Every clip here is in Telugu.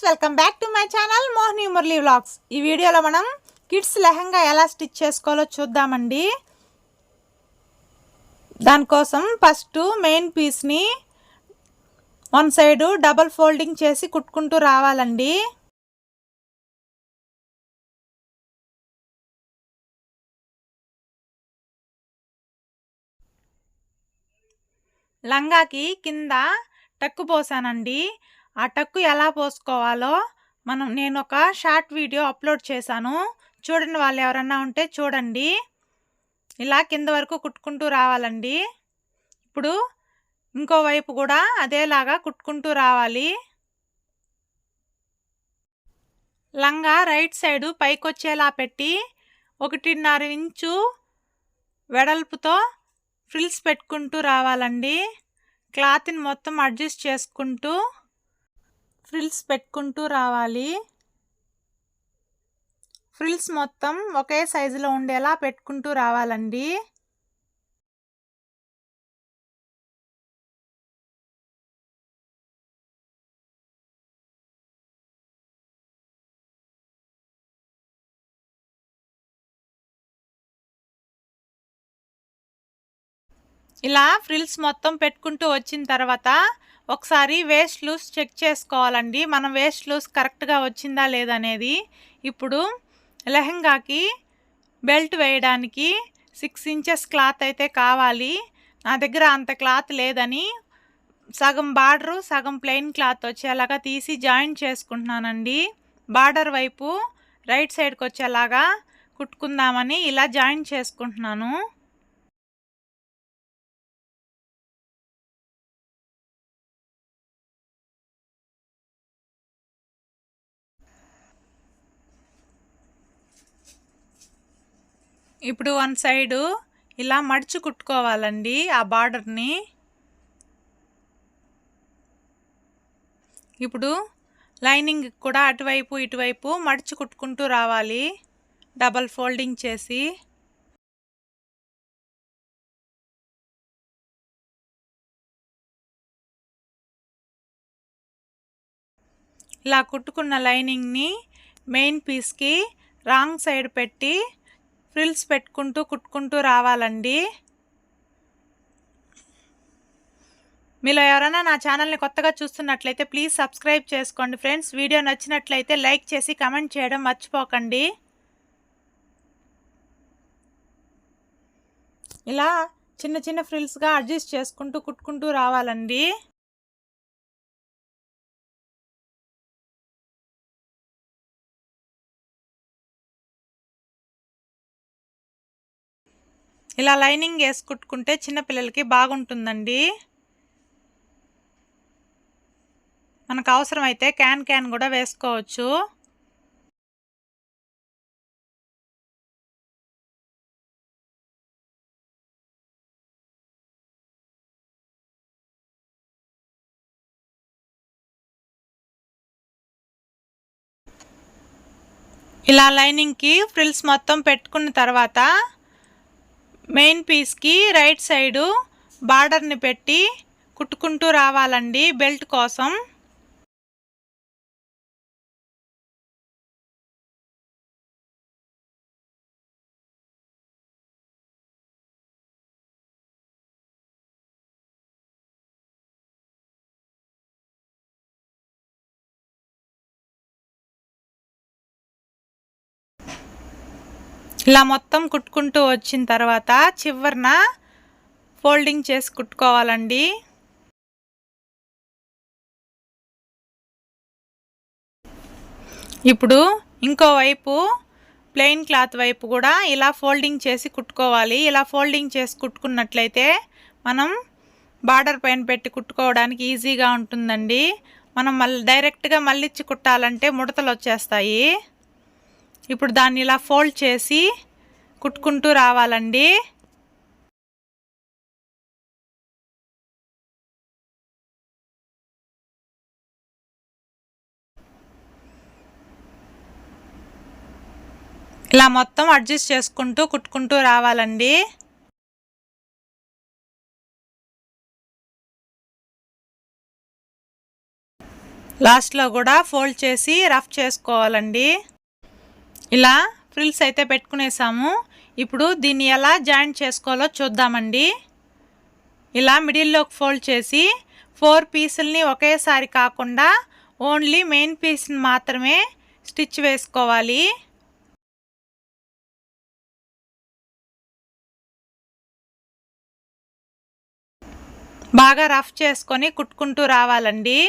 Friends welcome back to my channel Mohini Murali vlogs. ఈ వీడియోలో మనం కిడ్స్ లెహంగా ఎలా స్టిచ్ చేసుకోవాలో చూద్దామండి. దానికోసం ఫస్ట్ మెయిన్ పీస్ని వన్ సైడు డబల్ ఫోల్డింగ్ చేసి కుట్టుకుంటూ రావాలండి. లంగాకి కింద టక్కు పోసానండి. ఆ టక్కు ఎలా పోసుకోవాలో మనం నేను ఒక షార్ట్ వీడియో అప్లోడ్ చేశాను. చూడండి వాళ్ళు ఎవరన్నా ఉంటే చూడండి. ఇలా కింద వరకు కుట్టుకుంటూ రావాలండి. ఇప్పుడు ఇంకో వైపు కూడా అదేలాగా కుట్టుకుంటూ రావాలి. లంగా రైట్ సైడు పైకొచ్చేలా పెట్టి ఒకటిన్నర ఇంచు వెడల్పుతో ఫ్రిల్స్ పెట్టుకుంటూ రావాలండి. క్లాత్ని మొత్తం అడ్జస్ట్ చేసుకుంటూ ఫ్రిల్స్ పెట్టుకుంటూ రావాలి. ఫ్రిల్స్ మొత్తం ఒకే సైజులో ఉండేలా పెట్టుకుంటూ రావాలండి. ఇలా ఫ్రిల్స్ మొత్తం పెట్టుకుంటూ వచ్చిన తర్వాత ఒకసారి వేస్ట్ లూస్ చెక్ చేసుకోవాలండి. మనం వేస్ట్ లూస్ కరెక్ట్గా వచ్చిందా లేదనేది ఇప్పుడు లెహంగాకి బెల్ట్ వేయడానికి సిక్స్ ఇంచెస్ క్లాత్ అయితే కావాలి. నా దగ్గర అంత క్లాత్ లేదని సగం బార్డరు సగం ప్లెయిన్ క్లాత్ వచ్చేలాగా తీసి జాయిన్ చేసుకుంటున్నానండి. బార్డర్ వైపు రైట్ సైడ్కి వచ్చేలాగా కుట్టుకుందామని ఇలా జాయిన్ చేసుకుంటున్నాను. ఇప్పుడు వన్ సైడు ఇలా మడిచి కుట్టుకోవాలండి ఆ బార్డర్ని. ఇప్పుడు లైనింగ్ కూడా అటువైపు ఇటువైపు మడిచి కుట్టుకుంటూ రావాలి. డబల్ ఫోల్డింగ్ చేసి. ఇలా కుట్టుకున్న లైనింగ్ని మెయిన్ పీస్కి రాంగ్ సైడ్ పెట్టి ఫ్రిల్స్ పెట్టుకుంటూ కుట్టుకుంటూ రావాలండి. మీలో ఎవరైనా నా ఛానల్ని కొత్తగా చూస్తున్నట్లయితే ప్లీజ్ సబ్స్క్రైబ్ చేసుకోండి ఫ్రెండ్స్. వీడియో నచ్చినట్లయితే లైక్ చేసి కమెంట్ చేయడం మర్చిపోకండి. ఇలా చిన్న చిన్న ఫ్రిల్స్గా అడ్జస్ట్ చేసుకుంటూ కుట్టుకుంటూ రావాలండి. ఇలా లైనింగ్ వేసి కుట్టుకుంటే చిన్నపిల్లలకి బాగుంటుందండి. మనకు అవసరమైతే క్యాన్ క్యాన్ కూడా వేసుకోవచ్చు. ఇలా లైనింగ్కి ఫ్రిల్స్ మొత్తం పెట్టుకున్న తర్వాత మెయిన్ పీస్కి రైట్ సైడు బార్డర్ని పెట్టి కుట్టుకుంటూ రావాలండి బెల్ట్ కోసం. ఇలా మొత్తం కుట్టుకుంటూ వచ్చిన తర్వాత చివరిన ఫోల్డింగ్ చేసి కుట్టుకోవాలండి. ఇప్పుడు ఇంకో వైపు ప్లెయిన్ క్లాత్ వైపు కూడా ఇలా ఫోల్డింగ్ చేసి కుట్టుకోవాలి. ఇలా ఫోల్డింగ్ చేసి కుట్టుకున్నట్లయితే మనం బార్డర్ పైన పెట్టి కుట్టుకోవడానికి ఈజీగా ఉంటుందండి. మనం మళ్ళీ డైరెక్ట్గా మళ్ళిచ్చి కుట్టాలంటే ముడతలు వచ్చేస్తాయి. ఇప్పుడు దాన్ని ఇలా ఫోల్డ్ చేసి కుట్టుకుంటూ రావాలండి. ఇలా మొత్తం అడ్జస్ట్ చేసుకుంటూ కుట్టుకుంటూ రావాలండి. లాస్ట్లో కూడా ఫోల్డ్ చేసి రఫ్ చేసుకోవాలండి. ఇలా ఫ్రిల్స్ అయితే పెట్టుకునేసాము. ఇప్పుడు దీన్ని ఎలా జాయింట్ చేసుకోవాలో చూద్దామండి. ఇలా మిడిల్లోకి ఫోల్డ్ చేసి ఫోర్ పీసుల్ని ఒకేసారి కాకుండా ఓన్లీ మెయిన్ పీస్ని మాత్రమే స్టిచ్ వేసుకోవాలి. బాగా రఫ్ చేసుకొని కుట్టుకుంటూ రావాలండి.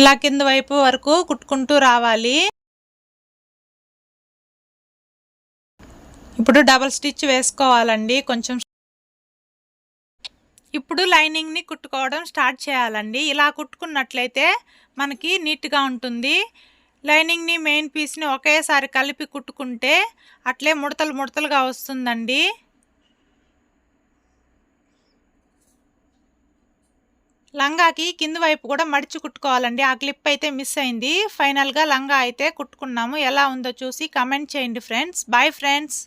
ఇలా కింద వైపు వరకు కుట్టుకుంటూ రావాలి. ఇప్పుడు డబల్ స్టిచ్ వేసుకోవాలండి. కొంచెం ఇప్పుడు లైనింగ్ని కుట్టుకోవడం స్టార్ట్ చేయాలండి. ఇలా కుట్టుకున్నట్లయితే మనకి నీట్గా ఉంటుంది. లైనింగ్ని మెయిన్ పీస్ని ఒకేసారి కలిపి కుట్టుకుంటే అట్లే ముడతలు ముడతలుగా వస్తుందండి. లంగాకి కింది వైపు కూడా మడిచి కుట్టుకోవాలండి. ఆ క్లిప్ అయితే మిస్ అయింది. ఫైనల్గా లంగా అయితే కుట్టుకున్నాము. ఎలా ఉందో చూసి కమెంట్ చేయండి ఫ్రెండ్స్. Bye friends.